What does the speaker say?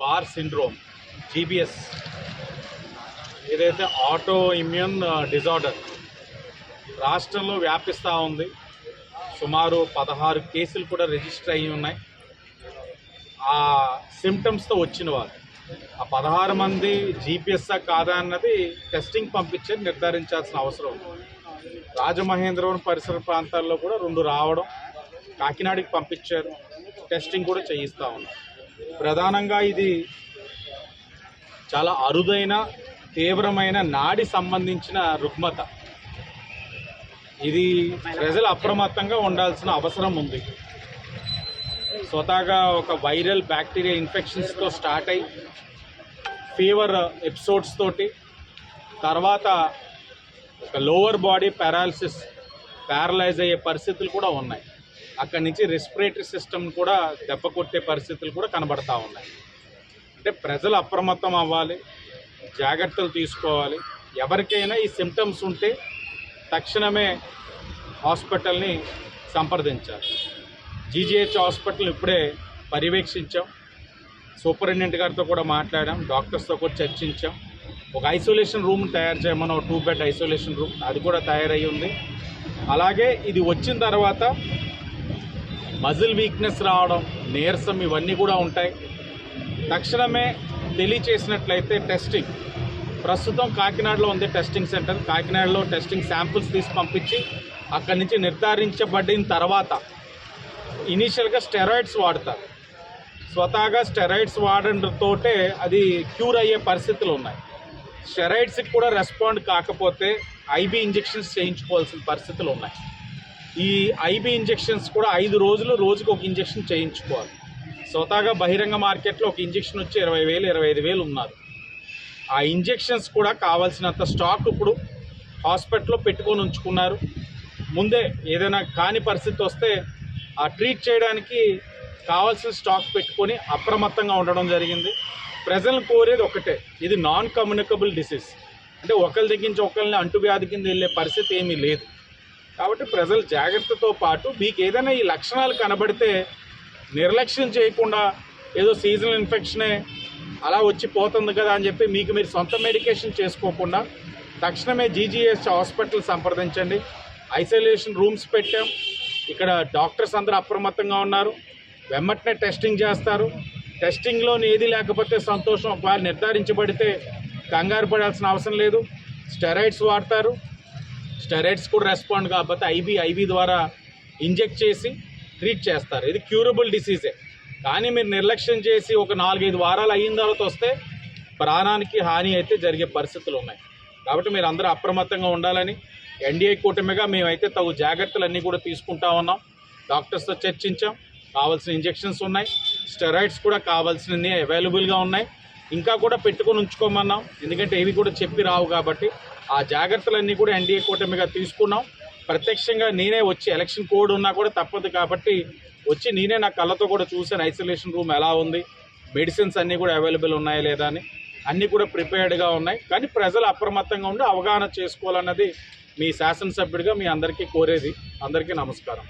Bar syndrome GBS ఏదైతే auto immune disorder రాష్ట్రంలో వ్యాపిస్తూ ఉంది. సుమారు పదహారు కేసులు కూడా రిజిస్టర్ అయ్యి ఉన్నాయి. ఆ సిమ్టమ్స్తో వచ్చిన వాళ్ళు. ఆ పదహారు మంది జీపీఎస్ఆ కాదా అన్నది టెస్టింగ్ పంపించి నిర్ధారించాల్సిన అవసరం ఉంది. రాజమహేంద్రవరం పరిసర ప్రాంతాల్లో కూడా రెండు రావడం కాకినాడకి పంపించారు. టెస్టింగ్ కూడా చేయిస్తూ ఉన్నారు. ప్రధానంగా ఇది చాలా అరుదైన తీవ్రమైన నాడి సంబంధించిన రుగ్మత. ఇది ప్రజలు అప్రమత్తంగా ఉండాల్సిన అవసరం ఉంది. స్వతహాగా ఒక వైరల్ బ్యాక్టీరియా ఇన్ఫెక్షన్స్తో స్టార్ట్ అయ్యి ఫీవర్ ఎపిసోడ్స్ తోటి తర్వాత ఒక లోవర్ బాడీ పారాలసిస్ ప్యారలైజ్ అయ్యే పరిస్థితులు కూడా ఉన్నాయి. అక్కడి నుంచి రెస్పిరేటరీ సిస్టమ్ కూడా దెబ్బ కొట్టే పరిస్థితులు కూడా కనబడతా ఉన్నాయి. అంటే ప్రజలు అప్రమత్తం అవ్వాలి జాగ్రత్తలు తీసుకోవాలి. ఎవరికైనా ఈ సిమ్టమ్స్ ఉంటే తక్షణమే హాస్పిటల్ని సంప్రదించాలి. జీజీహెచ్ హాస్పిటల్ ఇప్పుడే పర్యవేక్షించాం. సూపరింటెండెంట్ గారితో కూడా మాట్లాడాం డాక్టర్స్తో కూడా చర్చించాం. ఒక ఐసోలేషన్ రూమ్ తయారు చేయమని ఒక టూ బెడ్ ఐసోలేషన్ రూమ్ అది కూడా తయారై ఉంది. అలాగే ఇది వచ్చిన తర్వాత మజిల్ వీక్నెస్ రావడం నీరసం ఇవన్నీ కూడా ఉంటాయి. తక్షణమే తెలియచేసినట్లయితే టెస్టింగ్. ప్రస్తుతం కాకినాడలో ఉంది టెస్టింగ్ సెంటర్. కాకినాడలో టెస్టింగ్ శాంపుల్స్ తీసి పంపించి అక్కడి నుంచి నిర్ధారించబడిన తర్వాత ఇనీషియల్గా స్టెరాయిడ్స్ వాడతారు. స్వతహాగా స్టెరాయిడ్స్ వాడడంతోటే అది క్యూర్ అయ్యే పరిస్థితులు ఉన్నాయి. స్టెరాయిడ్స్కి కూడా రెస్పాండ్ కాకపోతే ఐబీ ఇంజెక్షన్స్ చేయించుకోవాల్సిన పరిస్థితులు ఉన్నాయి. ఈ ఐబీ ఇంజెక్షన్స్ కూడా ఐదు రోజులు రోజుకు ఒక ఇంజెక్షన్ చేయించుకోవాలి. స్వతహాగా బహిరంగ మార్కెట్లో ఒక ఇంజెక్షన్ వచ్చి ఇరవై వేలు ఇరవై ఐదు వేలు ఉన్నారు. ఆ ఇంజెక్షన్స్ కూడా కావాల్సినంత స్టాక్ ఇప్పుడు హాస్పిటల్లో పెట్టుకొని ఉంచుకున్నారు. ముందే ఏదైనా కాని పరిస్థితి వస్తే ఆ ట్రీట్ చేయడానికి కావాల్సిన స్టాక్ పెట్టుకొని అప్రమత్తంగా ఉండడం జరిగింది. ప్రజలను కోరేది ఒకటే ఇది నాన్ కమ్యూనికబుల్ డిసీజ్. అంటే ఒకరి దగ్గర నుంచి ఒకరిని అంటువ్యాధి కింద వెళ్ళే పరిస్థితి ఏమీ లేదు. కాబట్టి ప్రజలు జాగ్రత్తతో పాటు మీకు ఏదైనా ఈ లక్షణాలు కనబడితే నిర్లక్ష్యం చేయకుండా ఏదో సీజనల్ ఇన్ఫెక్షనే అలా వచ్చి పోతుంది కదా అని చెప్పి మీకు మీరు సొంత మెడికేషన్ చేసుకోకుండా తక్షణమే జీజీఎస్ హాస్పిటల్ సంప్రదించండి. ఐసోలేషన్ రూమ్స్ పెట్టాం. ఇక్కడ డాక్టర్స్ అందరూ అప్రమత్తంగా ఉన్నారు. వెమ్మటనే టెస్టింగ్ చేస్తారు. టెస్టింగ్లో ఏది లేకపోతే సంతోషం. ఒకవేళ నిర్ధారించబడితే కంగారు పడాల్సిన అవసరం లేదు. స్టెరాయిడ్స్ వాడతారు. స్టెరాయిడ్స్ కూడా రెస్పాండ్ కాకపోతే ఐబీ ఐబీ ద్వారా ఇంజెక్ట్ చేసి ట్రీట్ చేస్తారు. ఇది క్యూరబుల్ డిసీజే. కానీ మీరు నిర్లక్ష్యం చేసి ఒక నాలుగైదు వారాలు అయిన తర్వాత వస్తే ప్రాణానికి హాని అయితే జరిగే పరిస్థితులు ఉన్నాయి. కాబట్టి మీరు అందరూ అప్రమత్తంగా ఉండాలని ఎన్డీఏ కూటమిగా మేమైతే తగు జాగ్రత్తలన్నీ కూడా తీసుకుంటా ఉన్నాం. డాక్టర్స్తో చర్చించాం. కావాల్సిన ఇంజెక్షన్స్ ఉన్నాయి. స్టెరాయిడ్స్ కూడా కావాల్సినవి అవైలబుల్గా ఉన్నాయి. ఇంకా కూడా పెట్టుకొని ఉంచుకోమన్నాం. ఎందుకంటే ఇవి కూడా చెప్పి రావు కాబట్టి ఆ జాగ్రత్తలన్నీ కూడా ఎన్డీఏ కూటమిగా తీసుకున్నాం. ప్రత్యక్షంగా నేనే వచ్చి ఎలక్షన్ కోడ్ ఉన్నా కూడా తప్పదు కాబట్టి వచ్చి నేనే నా కళ్ళతో కూడా చూశాను. ఐసోలేషన్ రూమ్ ఎలా ఉంది? మెడిసిన్స్ అన్నీ కూడా అవైలబుల్ ఉన్నాయా లేదా అని. అన్నీ కూడా ప్రిపేర్డ్గా ఉన్నాయి. కానీ ప్రజలు అప్రమత్తంగా ఉండి అవగాహన చేసుకోవాలన్నది మీ శాసనసభ్యుడిగా మీ అందరికీ కోరేది. అందరికీ నమస్కారం.